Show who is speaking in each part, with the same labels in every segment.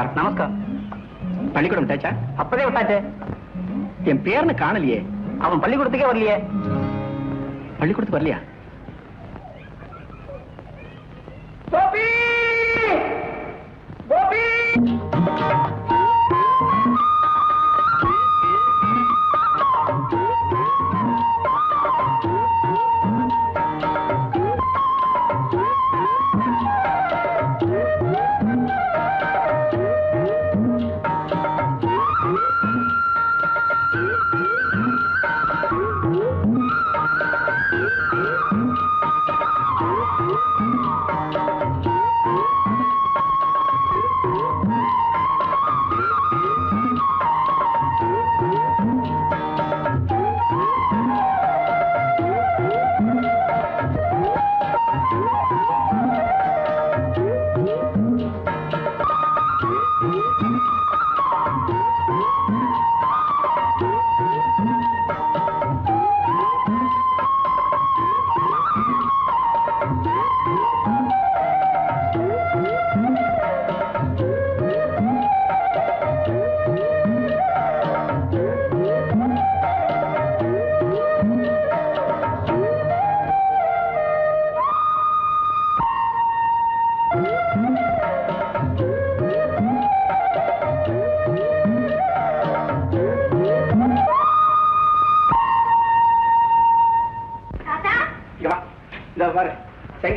Speaker 1: நமஸ்காரம் நமஸ்காரம் பள்ளிக்கூடம் விட்டாச்சா? அப்பதே விட்டாச்சே. என் பேர்னு காணலையே. அவன் பள்ளிக்கூடத்துக்கே வரலையே. பள்ளிக்கூடத்துக்கு வரலையா?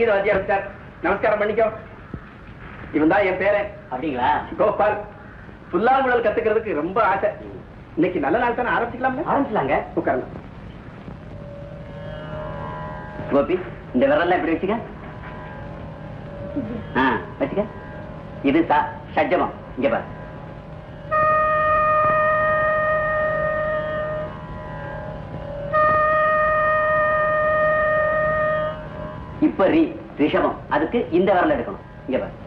Speaker 1: சங்கீத வாத்தியார் விட்டார் நமஸ்காரம் பண்ணிக்கோ. இவன் தான் என் பேரன்.
Speaker 2: அப்படிங்களா?
Speaker 1: கோபால் புல்லாங்குழல் கத்துக்கிறதுக்கு ரொம்ப ஆசை. இன்னைக்கு நல்ல நாள் தானே ஆரம்பிச்சுக்கலாம்ல?
Speaker 2: ஆரம்பிச்சலாங்க
Speaker 1: உட்காருங்க.
Speaker 2: கோபி இந்த விரல்லாம் இப்படி வச்சுக்க. ஆ வச்சுக்க. இது சா சஜ்ஜமம். இங்க பாரு. விபரி ரி ரிஷபம். அதுக்கு இந்த வரல எடுக்கணும். இங்க பாரு.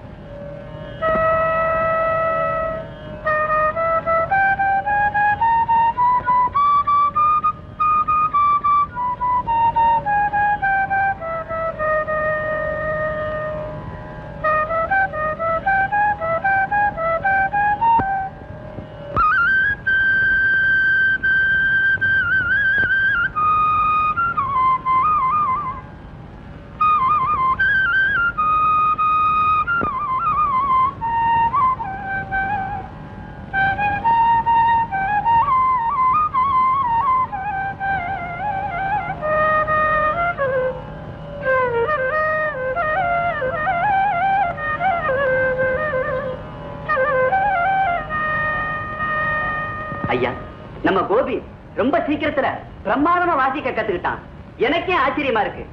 Speaker 2: ரொம்ப சீக்கிரத்துல வாசிக்க கத்துக்கிட்டான். எனக்கே ஆச்சரியமா இருக்கு.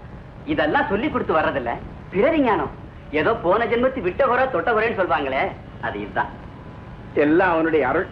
Speaker 2: இதெல்லாம் சொல்லி கொடுத்து வர்றதில்ல. பிறவிஞானம் ஏதோ போன ஜென்மத்து விட்ட குறை தொட்ட குறைன்னு சொல்வாங்களே. அது இதுதான்.
Speaker 1: எல்லாம் அவனுடைய அருள்.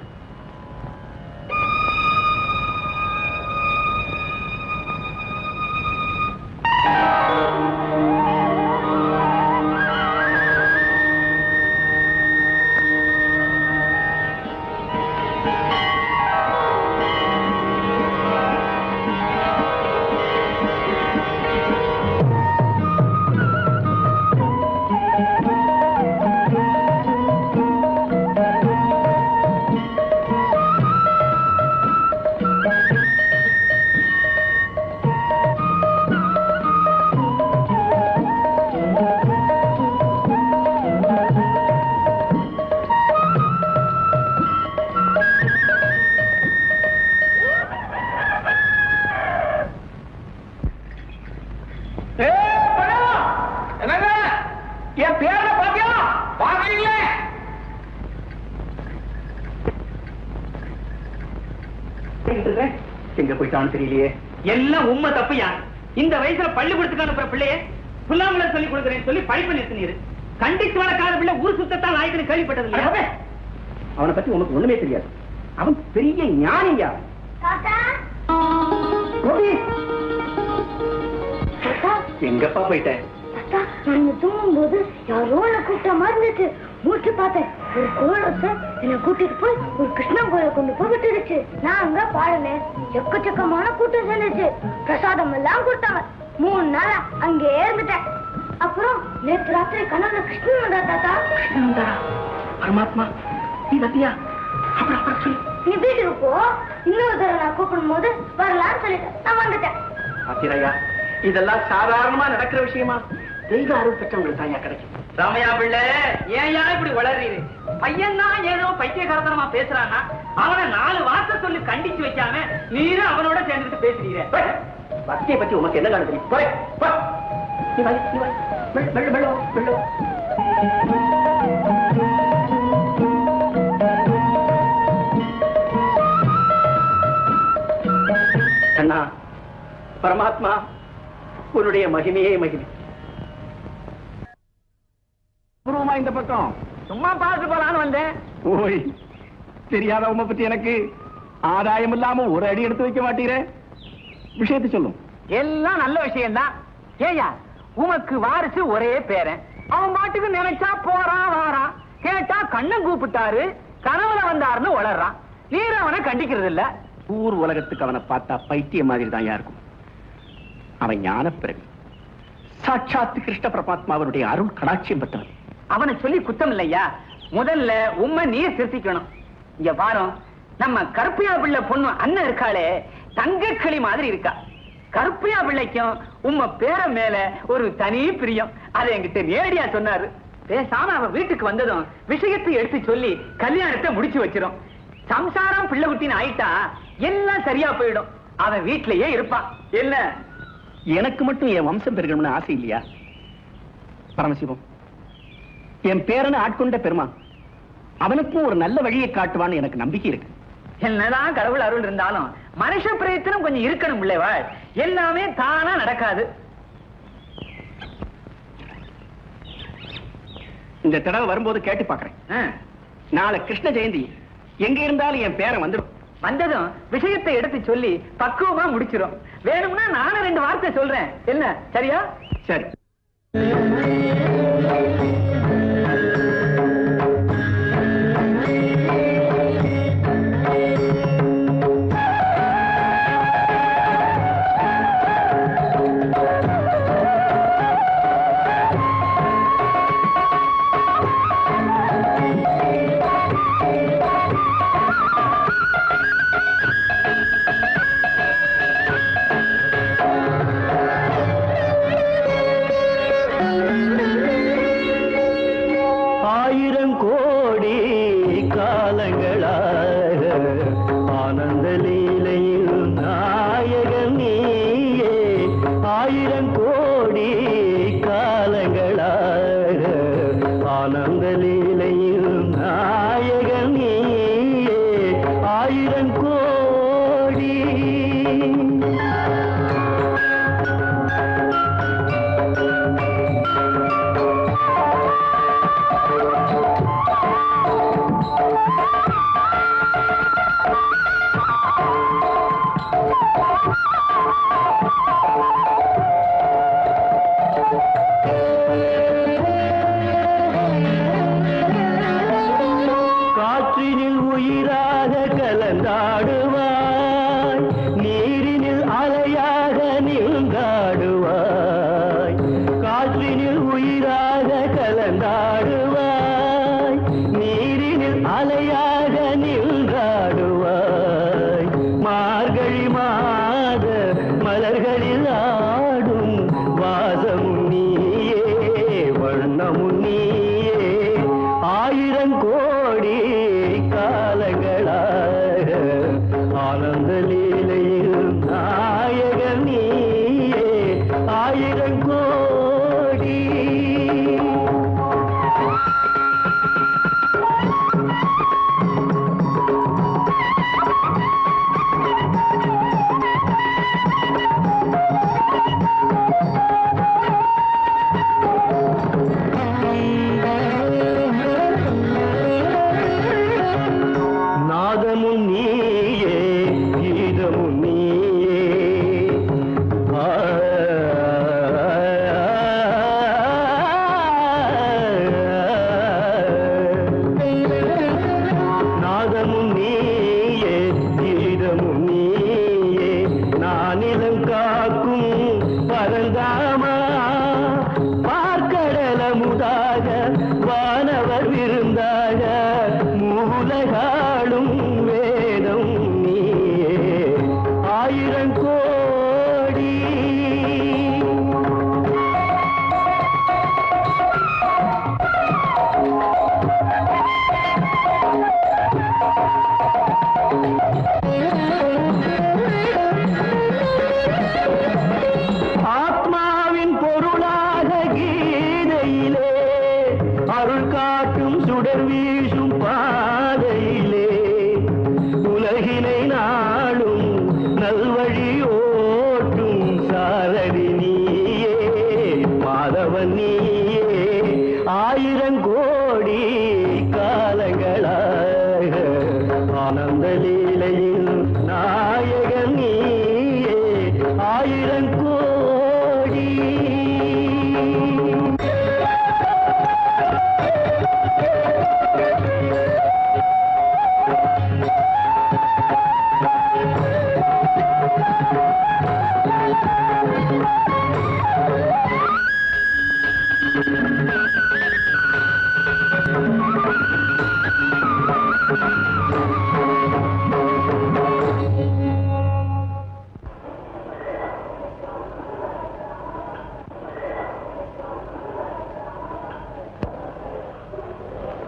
Speaker 1: எங்க போயிட்டான்னு தெரியலையே.
Speaker 3: எல்லாம் உண்மை தப்புயா இந்த வயசுல பள்ளிக்கூடத்துக்கு அனுப்புற பிள்ளைய புல்லாங்குழல் சொல்லி கொடுக்குறேன்னு சொல்லி படிப்பு நிறுத்தினீரு கண்டித்து வளர்க்காத பிள்ளை ஊர் சுத்தத்தான் நாய்க்குன்னு கேள்விப்பட்டது
Speaker 1: அவனை பத்தி உனக்கு ஒண்ணுமே தெரியாது. அவன் பெரிய ஞானியா கோபி, எங்கப்பா போயிட்ட?
Speaker 4: நான் தூங்கும்போது யாரோ என்ன கூப்பிட்ட மாதிரி இருந்துச்சு. மூச்சு பார்த்தேன். ஒரு வச்சு என்னை கூட்டிட்டு போய் ஒரு கிருஷ்ணன் கோயில கொண்டு போய் விட்டுடுச்சு. நான் அங்க பாடினேன் எக்கச்சக்கமான கூட்டம் சேர்ந்துச்சு. பிரசாதம் எல்லாம் கொடுத்தாங்க மூணு நாள் அங்கே இருந்துட்டேன். அப்புறம் நேத்து ராத்திரி கனவுல கிருஷ்ணன் வந்தா தாத்தா. கிருஷ்ணன் வந்தாரா?
Speaker 5: பரமாத்மா நீ வந்தியா? அப்புறம் அப்புறம் சொல்லு.
Speaker 4: நீ வீட்டுக்கு போ. இன்னொரு தடவை நான் கூப்பிடும் போது வரலாம்னு சொல்லிட்டேன். நான் வந்துட்டேன்.
Speaker 5: பாத்திரையா இதெல்லாம் சாதாரணமா நடக்கிற விஷயமா? தெய்வ அருள் பெற்றவங்களுக்கு தான் கிடைக்கும்.
Speaker 3: ராமையா பிள்ளை ஏன்யா இப்படி வளர்றீரு? பையன் தான் ஏதோ பைத்தியகாரத்தனமா பேசுறான்னா அவனை நாலு வார்த்தை சொல்லி கண்டிச்சு வைக்காம நீரும் அவனோட சேர்ந்துட்டு பேசுறீங்க.
Speaker 5: பக்தியை பத்தி உனக்கு என்ன காண தெரியும். அண்ணா பரமாத்மா உன்னுடைய மகிமையே மகிமை. இந்த பக்கம்.
Speaker 3: சும்மா பார்த்து போலான்னு வந்தேன்.
Speaker 5: ஓய் தெரியாத உமை பத்தி எனக்கு ஆதாயம் இல்லாம ஒரு அடி எடுத்து வைக்க மாட்டீரே. விஷயத்தை சொல்லும்.
Speaker 3: எல்லாம் நல்ல விஷயம்தான். ஏயா உமக்கு வாரிசு ஒரே பேரன். அவன் பாட்டுக்கு நினைச்சா போறான் வாரான் கேட்டா கண்ணன் கூப்பிட்டாரு கனவுல வந்தாருன்னு வளர்றான் நீர் அவனை கண்டிக்கிறது இல்ல
Speaker 5: ஊர் உலகத்துக்கு அவனை பார்த்தா பைத்திய மாதிரி தான் இருக்கும். அவன் ஞான பிறகு சாட்சாத் கிருஷ்ண பரமாத்மாவனுடைய அருள் கடாட்சியம் பெற்றவன்.
Speaker 3: அவனை சொல்லி குத்தம் இல்லையா முதல்ல உண்மை நீ திருத்திக்கணும் இங்க பாரும் நம்ம கருப்பையா பிள்ளை பொண்ணு அண்ணன் இருக்காளே தங்கக்கிளி மாதிரி இருக்கா. கருப்பையா பிள்ளைக்கும் உம்ம பேர மேல ஒரு தனி பிரியம். அதை என்கிட்ட நேரடியா சொன்னாரு. பேசாம அவன் வீட்டுக்கு வந்ததும் விஷயத்தை எடுத்து சொல்லி கல்யாணத்தை முடிச்சு வச்சிரும். சம்சாரம் பிள்ளை குட்டின்னு ஆயிட்டா எல்லாம் சரியா போயிடும். அவன் வீட்டிலேயே இருப்பான் என்ன?
Speaker 5: எனக்கு மட்டும் என் வம்சம் பெருகணும்னு ஆசை இல்லையா? பரமசிவம். என் பேரனை ஆட்கொண்ட பெருமான். அவனுக்கும் ஒரு நல்ல வழியை காட்டுவான்னு எனக்கு நம்பிக்கை இருக்கு.
Speaker 3: என்னதான் கடவுள் அருள் இருந்தாலும் மனுஷ பிரயத்தனம் கொஞ்சம் இருக்கணும் பிள்ளைவாள் எல்லாமே தானா நடக்காது.
Speaker 5: இந்த தடவை வரும்போது கேட்டு பார்க்கறேன்.
Speaker 3: ஆ,
Speaker 5: நாளை கிருஷ்ண ஜெயந்தி. எங்க இருந்தாலும் என் பேரன் வந்துடும்.
Speaker 3: வந்ததும் விஷயத்தை எடுத்து சொல்லி பக்குவமா முடிச்சிரும். வேணும்னா நானும் ரெண்டு வார்த்தை சொல்றேன். என்ன சரியா?
Speaker 5: சரி. ஒளி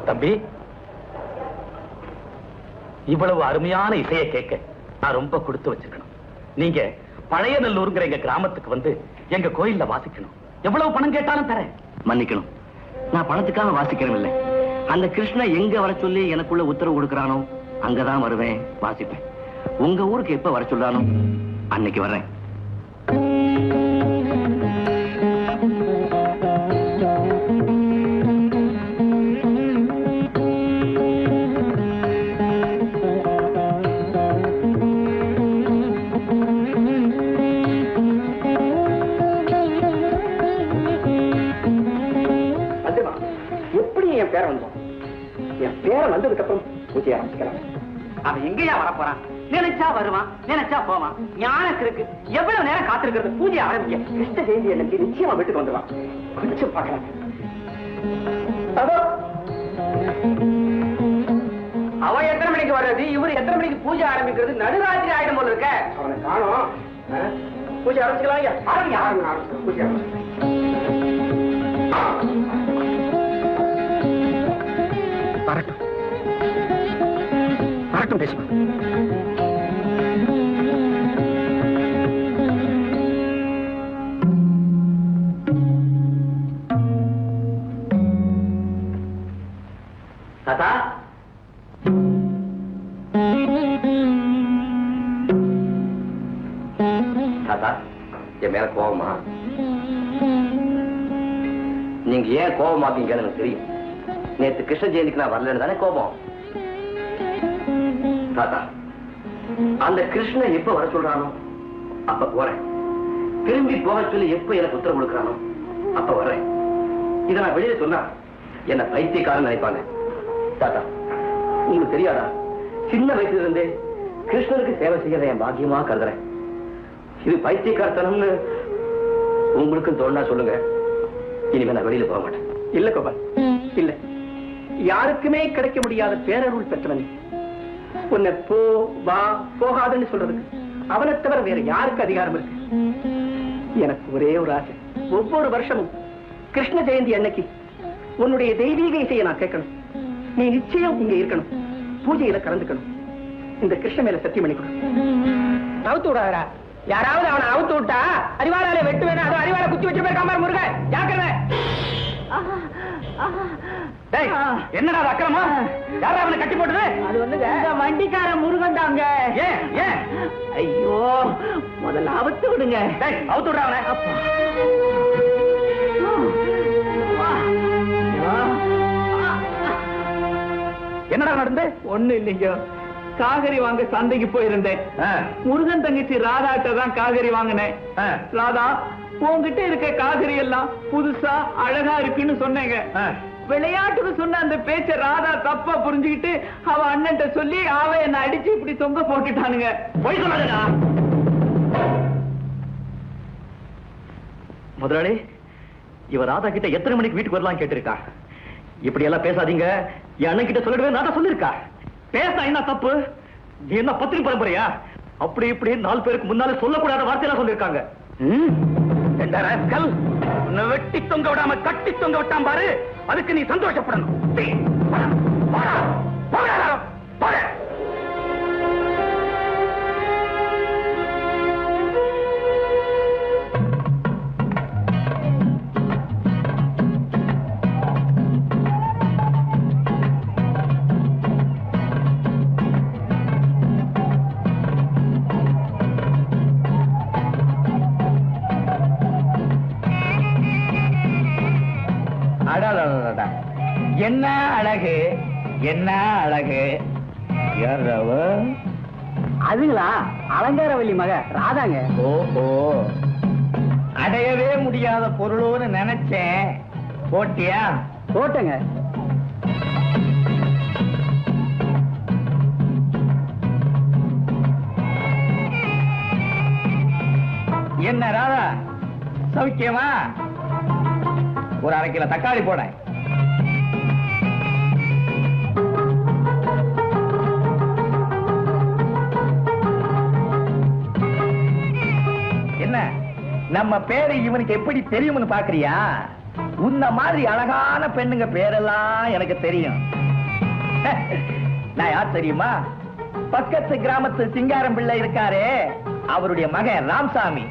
Speaker 6: தம்பி. இவ்வளவு அருமையான இசையை கேட்க நான் ரொம்ப கொடுத்து வச்சிருக்கணும். நீங்க பழைய நல்லூருங்கிற எங்க கிராமத்துக்கு வந்து எங்க கோயில்ல வாசிக்கணும். எவ்வளவு பணம் கேட்டாலும் தரேன்.
Speaker 7: மன்னிக்கணும். நான் பணத்துக்காக வாசிக்கிறேன் இல்லை. அந்த கிருஷ்ண எங்க வர சொல்லி எனக்குள்ள உத்தரவு கொடுக்கறானோ அங்கதான் வருவேன் வாசிப்பேன். உங்க ஊருக்கு எப்ப வர சொல்றானோ அன்னைக்கு வர்றேன்.
Speaker 3: அவன் எங்கேயா வரப்போறான்? நினைச்சா வருவான் நினைச்சா போவான். ஞானக்கு இருக்கு. எவ்வளவு நேரம் காத்திருக்கிறது? பூஜை ஆரம்பிக்க.
Speaker 1: கிருஷ்ண ஜெயந்தி அன்னைக்கு நிச்சயமா வீட்டுக்கு வந்துடுவான் கொஞ்சம் பார்க்கலாம்
Speaker 3: அவ எத்தனை மணிக்கு வர்றது? இவர் எத்தனை மணிக்கு பூஜை ஆரம்பிக்கிறது? நடுராத்திரி ஆயிடும் போல இருக்க.
Speaker 1: அவனை காணும். பூஜை ஆரம்பிச்சுக்கலாம் ஐயா ஆரம்பி ஆரம்பிச்சு பூஜை ஆரம்பிச்சு மட்டும் பேசுமா
Speaker 7: தாத்தா? தாத்தா என் மேல கோபமா நீங்க ஏன் கோபமாக்கீங்கன்னு எனக்கு தெரியும். நேற்று கிருஷ்ண ஜெயந்திக்கு நான் வரலன்னு தானே கோபம். தாத்தா. அந்த கிருஷ்ணன் எப்ப வர சொல்றானோ அப்ப போறேன். திரும்பி போக சொல்லி எப்ப எனக்கு உத்தரவு கொடுக்கறானோ அப்ப வரேன் இத நான் வெளியில சொன்னா என்ன பைத்தியக்காரன் நினைப்பாங்க. தாத்தா உங்களுக்கு தெரியாதா? சின்ன வயசுல இருந்தே கிருஷ்ணருக்கு சேவை செய்யறத என் பாக்கியமா கருதுறேன். இது பைத்தியக்காரத்தனம்னு உங்களுக்கும் தோணுனா சொல்லுங்க. இனிமே நான் வெளியில போக மாட்டேன்.
Speaker 1: இல்ல கோபால். இல்ல. யாருக்குமே கிடைக்க முடியாத பேரருள் பெற்றவன். உன்னை போ வா போகாதுன்னு சொல்றதுக்கு அவனை தவிர வேற யாருக்கு அதிகாரம் இருக்கு? எனக்கு ஒரே ஒரு ஆசை. ஒவ்வொரு வருஷமும் கிருஷ்ண ஜெயந்தி அன்னைக்கு உன்னுடைய தெய்வீக இசையை நான் கேட்கணும். நீ நிச்சயம் இங்க இருக்கணும். பூஜையில கலந்துக்கணும். இந்த கிருஷ்ண மேல சத்தியம் பண்ணி கொடு
Speaker 3: அவுத்து விடாதரா யாராவது அவனை அவுத்து விட்டா அறிவாளால வெட்டு வேணும் அது அறிவாளை குத்தி வச்சு போயிருக்காம பாரு முருகன். ஜாக்கிரதை.
Speaker 6: என்னடா அக்கிரமா யாரா அவனை கட்டி போட்டது?
Speaker 3: அது வந்துங்க. இந்த வண்டிக்கார முருகன் தாங்க.
Speaker 6: ஏன் ஏன்?
Speaker 1: ஐயோ முதல்ல அவுத்து விடுங்க.
Speaker 6: அவுத்து விடுறா அவனை. என்னடா நடந்து?
Speaker 1: ஒண்ணு இல்லைங்க. காகரி வாங்க சந்தைக்கு போயிருந்தேன். முருகன் தங்கச்சி ராதாட்ட தான் காகரி வாங்கினேன். ராதா உன்கிட்ட இருக்க காகரி எல்லாம் புதுசா அழகா இருக்குன்னு சொன்னேங்க. விளையாட்டுக்கு சொன்ன அந்த பேச்ச ராதா தப்பா புரிஞ்சுக்கிட்டு அவ அண்ணன்ட்ட சொல்லி அவ என்ன அடிச்சு இப்படி தொங்க போட்டுட்டானுங்க.
Speaker 6: பொய் சொல்லாதடா. முதலாளி இவ ராதா கிட்ட எத்தனை மணிக்கு வீட்டுக்கு வரலாம் கேட்டிருக்கா? இப்படி எல்லாம் பேசாதீங்க. என் அண்ணன் கிட்ட சொல்லிடுவேன் நான் தான் சொல்லிருக்கா பேச என்ன தப்பு? நீ என்ன பத்திரி பரம்பரையா? அப்படி இப்படி நாலு பேருக்கு முன்னால சொல்லக்கூடாத வார்த்தையெல்லாம் சொல்லிருக்காங்க உன்னை வெட்டி தொங்க விடாம கட்டி தொங்க விட்டான் பாரு. அதுக்கு நீ சந்தோஷப்படணும்.
Speaker 8: என்ன அழகு? யார் அவ
Speaker 3: அதுங்களா? அலங்காரவல்லி மக ராதாங்க.
Speaker 8: ஓஹோ. அடையவே முடியாத பொருளோன்னு நினைச்சேன். போட்டியா?
Speaker 3: போட்டங்க.
Speaker 8: என்ன ராதா? சௌக்கியமா? ஒரு அரை கிலோ தக்காளி போட நம்ம பேரு இவனுக்கு எப்படி தெரியும்னு பாக்குறியா? உன்ன மாதிரி அழகான பெண்ணுங்க பேரெல்லாம் எனக்கு தெரியும். நான் யார் தெரியுமா? பக்கத்து கிராமத்து சிங்காரம் பிள்ளை இருக்காரே அவருடைய மகன் ராம்சாமி.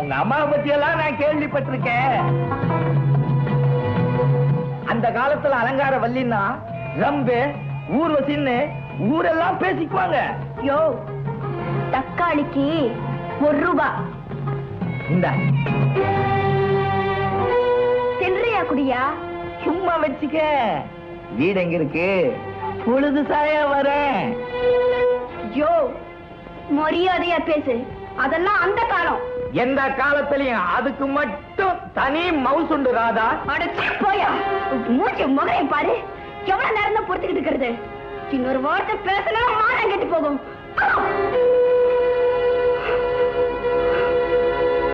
Speaker 8: உங்க அம்மாவை பத்தி எல்லாம் நான் கேள்விப்பட்டிருக்கேன். அந்த காலத்துல அலங்கார வல்லின்னா ரம்பு ஊர்வசின்னு ஊரெல்லாம் பேசிக்குவாங்க.
Speaker 9: யோ தக்காளிக்கு ஒரு ரூபா.
Speaker 8: இந்த
Speaker 9: தின்றியா குடியா?
Speaker 8: சும்மா வச்சுக்க. வீடு எங்க இருக்கு? பொழுது சாயா வரேன்.
Speaker 9: யோ மரியாதையா பேசு. அதெல்லாம் அந்த காலம்.
Speaker 8: எந்த காலத்திலையும் அதுக்கு மட்டும் தனி மவுஸ் உண்டு ராதா.
Speaker 9: போயா. மூச்சு முகரையும் பாரு. எவ்வளவு நேரம் தான் பொறுத்துக்கிட்டு இருக்கிறது? இன்னொரு வார்த்தை பேசினா மானம் கெட்டு போகும்.